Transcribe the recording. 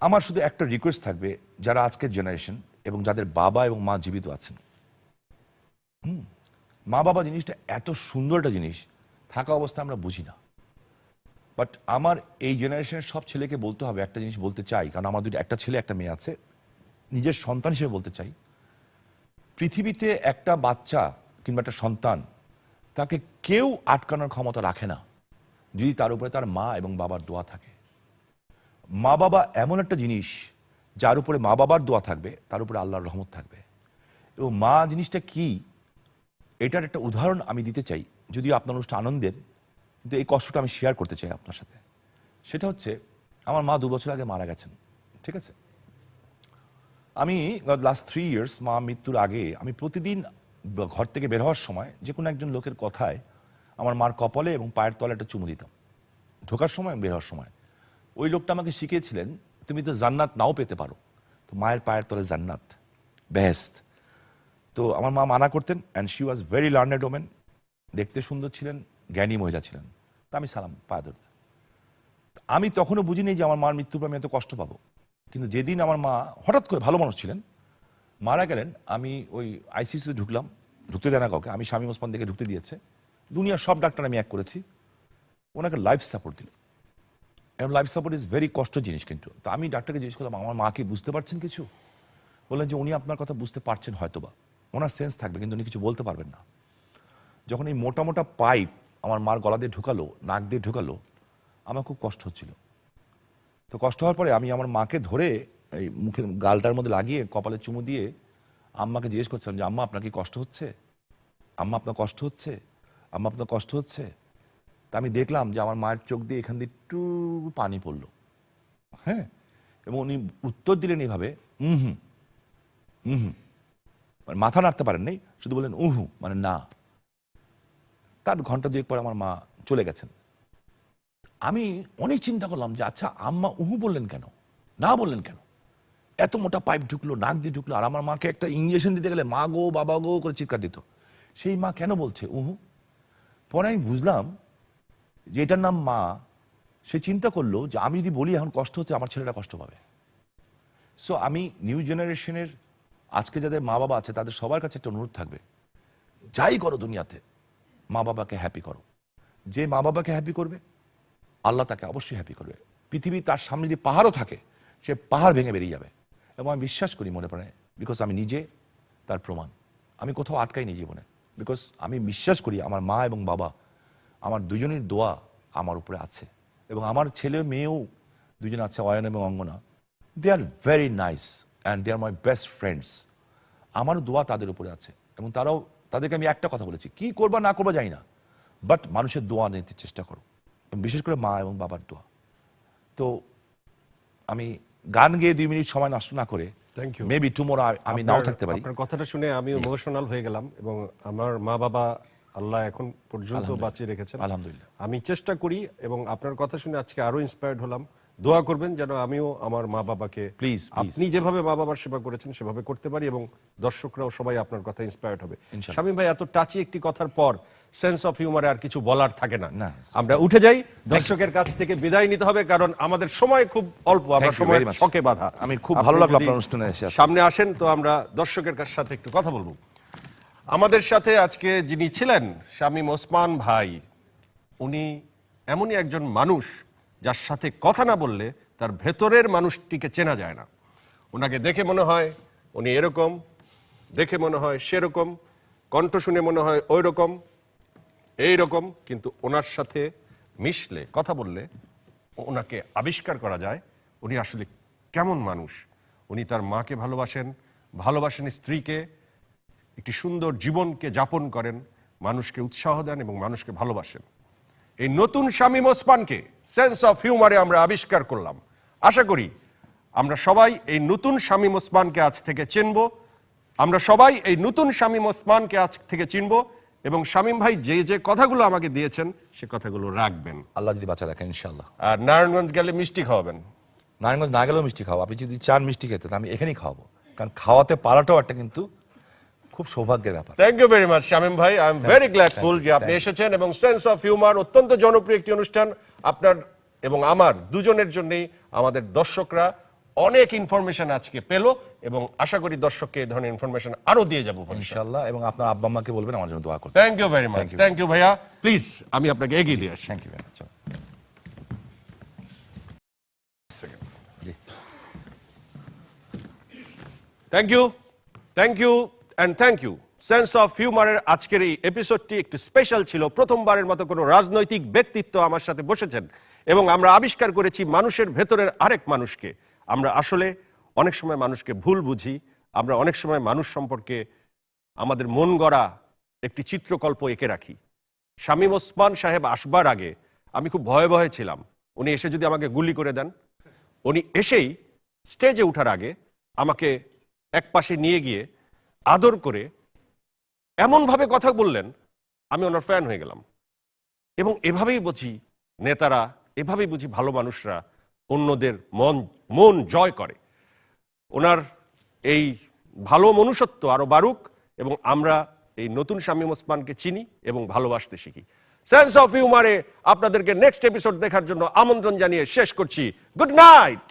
আমার শুধু একটা রিকোয়েস্ট থাকবে যারা আজকের জেনারেশন এবং যাদের বাবা এবং মা জীবিত আছেন। হুম, মা বাবা জিনিসটা এত সুন্দর একটা জিনিস থাকা অবস্থায় আমরা বুঝি না। বাট আমার এই জেনারেশনের সব ছেলেকে বলতে হবে একটা জিনিস বলতে চাই কারণ আমার দুটো একটা ছেলে একটা মেয়ে আছে। নিজের সন্তান হিসেবে বলতে চাই। পৃথিবীতে একটা বাচ্চা কিংবা একটা সন্তান তাকে কেউ আটকানোর ক্ষমতা রাখে না যদি তার উপরে তার মা এবং বাবার দোয়া থাকে। মা বাবা এমন একটা জিনিস যার উপরে মা বাবার দোয়া থাকবে, তার উপরে আল্লাহর রহমত থাকবে। এবং মা জিনিসটা কি? এটার একটা উদাহরণ আমি দিতে চাই। যদিও আপনার অনুষ্ঠান আনন্দের, কিন্তু এই কষ্টটা আমি শেয়ার করতে চাই আপনার সাথে। সেটা হচ্ছে, আমার মা দু বছর আগে মারা গেছেন, ঠিক আছে? আমি লাস্ট থ্রি ইয়ার্স মা মৃত্যুর আগে আমি প্রতিদিন ঘর থেকে বের হওয়ার সময় যে কোনো একজন লোকের কথায় আমার মার কপালে এবং পায়ের তলে একটা চুমু দিতাম। ঢোকার সময়, বের হওয়ার সময়। ওই লোকটা আমাকে শিখিয়েছিলেন, তুমি তো জান্নাত নাও পেতে পারো। তো মায়ের পায়ের তলে জান্নাত বেহেস্ত তো আমার মা মানা করতেন and she was very learned women দেখতে সুন্দর ছিলেন, জ্ঞানী মহিলা ছিলেন। তা আমি সালাম পায়ে ধরতাম আমি তখনও বুঝিনি যে আমার মার মৃত্যুর পর আমি এত কষ্ট পাবো। কিন্তু যেদিন আমার মা হঠাৎ করে ভালো মানুষ ছিলেন, মারা গেলেন, আমি ওই আইসিসিতে ঢুকলাম, ঢুকতে দেয় না কাউকে। আমি স্বামী ওসমান দেখে ঢুকতে দিয়েছে। দুনিয়ার সব ডাক্তার আমি এক করেছি। ওনাকে লাইফ সাপোর্ট দিল। এবং লাইফ সাপোর্ট ইজ ভেরি কষ্ট জিনিস কিন্তু। তা আমি ডাক্তারকে জিজ্ঞেস করলাম, আমার মাকে বুঝতে পারছেন কিছু? বললেন যে, উনি আপনার কথা বুঝতে পারছেন হয়তোবা। ওনার সেন্স থাকবে, কিন্তু উনি কিছু বলতে পারবেন না। যখন এই মোটা মোটা পাইপ আমার মার গলা দিয়ে ঢুকালো, নাক দিয়ে ঢুকালো, আমার খুব কষ্ট হচ্ছিল। তো কষ্ট হওয়ার পরে আমি আমার মাকে ধরে এই মুখে গালটার মধ্যে লাগিয়ে কপালে চুমু দিয়ে আম্মাকে জিজ্ঞেস করছিলাম যে, আম্মা, আপনার কি কষ্ট হচ্ছে? আম্মা, আপনার কষ্ট হচ্ছে? আম্মা, আপনার কষ্ট হচ্ছে? তা আমি দেখলাম যে আমার মায়ের চোখ দিয়ে এখান দিয়ে একটু পানি পড়ল। হ্যাঁ? এবং উনি উত্তর দিলেন এইভাবে হুম হুম হুম। মানে মাথা নাড়তে পারেন নাই শুধু বললেন, উহু মানে না। তার ঘণ্টা দুয়েক পরে আমার মা চলে গেছেন। আমি অনেক চিন্তা করলাম যে আচ্ছা আম্মা উহু বললেন কেন? না বললেন কেন? এত মোটা পাইপ ঢুকলো, নাক দিয়ে ঢুকলো, আর আমার মাকে একটা ইঞ্জেকশন দিতে গেলে মা গো, বাবা গো করে চিৎকার দিত। সেই মা কেন বলছে উহু পরে আমি বুঝলাম যে এটার নাম মা, সে চিন্তা করল যে আমি যদি বলি এখন কষ্ট হচ্ছে, আমার ছেলেটা কষ্ট পাবে। সো আমি নিউ জেনারেশনের আজকে যাদের মা বাবা আছে, তাদের সবার কাছে একটা অনুরোধ থাকবে। যাই করো দুনিয়াতে, মা বাবাকে হ্যাপি করো। যে মা বাবাকে হ্যাপি করবে, আল্লাহ তাকে অবশ্যই হ্যাপি করবে। পৃথিবী তার সামনে যদি পাহাড়ও থাকে, সে পাহাড় ভেঙে বেরিয়ে যাবে। এবং আমি বিশ্বাস করি মনে পড়ে বিকজ আমি নিজে তার প্রমাণ। আমি কোথাও আটকাইনি জীবনে বিকজ আমি বিশ্বাস করি আমার মা এবং বাবা আমার দুজনের দোয়া আমার উপরে আছে। এবং আমার ছেলে মেয়েও দুজন আছে অয়ন এবং Angana. They are very nice and they are my best friends আমার দোয়া তাদের উপরে আছে। এবং তারাও তাদেরকে আমি একটা কথা বলেছি কি করবা না করবা জানি না। বাট মানুষের দোয়া নিতে চেষ্টা করো। বিশেষ করে মা এবং বাবার দোয়া। তো আমি গান গেয়ে দুই মিনিট সময় নষ্ট না করে Thank you. মেবি টুমোরো আমি নাও থাকতে পারি। আপনার কথাটা শুনে আমি ইমোশনাল হয়ে গেলাম এবং আমার মা বাবা আল্লাহ এখন পর্যন্ত বাঁচিয়ে রেখেছেন আলহামদুলিল্লাহ। আমি চেষ্টা করি এবং আপনার কথা শুনে আজকে আরও ইন্সপায়ার্ড হলাম দোয়া করবেন যেন আমিও আমার মা বাবাকে please. আপনি যেভাবে মা বাবার সেবা করেছেন সেভাবে করতে পারি এবং দর্শকরাও সবাই আপনার কথা ইন্সপায়ার্ড হবে। স্বামী ভাই এত টাচি একটি কথার পর সেন্স অফ হিউমারে আর কিছু বলার থাকে না। আমরা উঠে যাই দর্শকের কাছ থেকে বিদায় নিতে হবে কারণ আমাদের সময় খুব অল্প আমরা সময়. শখে বাধা আমি খুব ভালো লাগল আপনার অনুষ্ঠানে এসে সামনে আসেন তো আমরা দর্শকের কাছ সাথে একটু কথা বলব আমাদের সাথে আজকে যিনি ছিলেন শামীম ওসমান ভাই, উনি এমনই একজন মানুষ যার সাথে কথা না বললে তার ভেতরের মানুষটিকে চেনা যায় না। ওনাকে দেখে মনে হয় উনি এরকম, দেখে মনে হয় সেরকম, কণ্ঠ শুনে মনে হয় ওই রকম এই রকম কিন্তু ওনার সাথে মিশলে, কথা বললে ওনাকে আবিষ্কার করা যায় উনি আসলে কেমন মানুষ। উনি তার মাকে ভালোবাসেন ভালোবাসেন স্ত্রীকে একটি সুন্দর জীবনকে যাপন করেন মানুষকে উৎসাহ দেন এবং মানুষকে ভালোবাসেন। এই নতুন শামীম ওসমানকে সেন্স অফ হিউমারে আমরা আবিষ্কার করলাম। আশা করি আমরা সবাই এই নতুন শামীম ওসমানকে আজ থেকে চিনব। আমরা সবাই এই নতুন শামীম ওসমানকে আজ থেকে চিনব এবং শামীম ভাই যে যে কথাগুলো আমাকে দিয়েছেন সে কথাগুলো রাখবেন। আল্লাহ যদি বাঁচা রাখেন ইনশাল্লাহ আর নারায়ণগঞ্জ গেলে মিষ্টি খাওয়াবেন। নারায়ণগঞ্জ না গেলেও মিষ্টি খাওয়াবো। আপনি যদি চান মিষ্টি খেতে আমি এখানেই খাওয়াবো। কারণ খাওয়াতে পারাটাও একটা কিন্তু খুব সৌভাগ্যের ব্যাপার। Thank you very much Shamim ভাই আই এম ভেরি গ্ল্যাডফুল যে আপনি এসেছেন এবং সেন্স অফ হিউমার অত্যন্ত জনপ্রিয় একটি অনুষ্ঠান। আপনার এবং আমার দুজনের জন্যই আমাদের দর্শকরা অনেক ইনফরমেশন আজকে পেল এবং আশা করি দর্শককে এই ধরনের ইনফরমেশন আরও দিয়ে যাব ইনশাল্লাহ এবং আপনার আব্বা আম্মাকে বলবেন আমার জন্য দোয়া করতে thank you very much thank you ভাইয়া প্লিজ আমি আপনাকে এগিয়ে দিয়ে আসি। Thank you very much thank you thank you and thank you sense of হিউমারের আজকের এই এপিসোডটি একটু স্পেশাল ছিল। প্রথমবারের মতো কোনো রাজনৈতিক ব্যক্তিত্ব আমার সাথে বসেছেন। এবং আমরা আবিষ্কার করেছি মানুষের ভেতরের আরেক মানুষকে। আমরা আসলে অনেক সময় মানুষকে ভুল বুঝি। আমরা অনেক সময় মানুষ সম্পর্কে আমাদের মন গড়া একটি চিত্রকল্প এঁকে রাখি। শামীম ওসমান সাহেব আসবার আগে আমি খুব ভয়ে ভয়ে ছিলাম। উনি এসে যদি আমাকে গুলি করে দেন, উনি এসেই স্টেজে ওঠার আগে আমাকে এক পাশে নিয়ে গিয়ে আদর করে এমনভাবে কথা বললেন, আমি ওনার ফ্যান হয়ে গেলাম। এবং এভাবেই বুঝি নেতারা, এভাবেই বুঝি ভালো মানুষরা অন্যদের মন মন জয় করে। ওনার এই ভালো মনুষ্যত্ব আরও বাড়ুক এবং আমরা এই নতুন শামীম ওসমানকে চিনি এবং ভালোবাসতে শিখি। সেন্স অফ হিউমারে আপনাদেরকে নেক্সট এপিসোড দেখার জন্য আমন্ত্রণ জানিয়ে শেষ করছি। Good night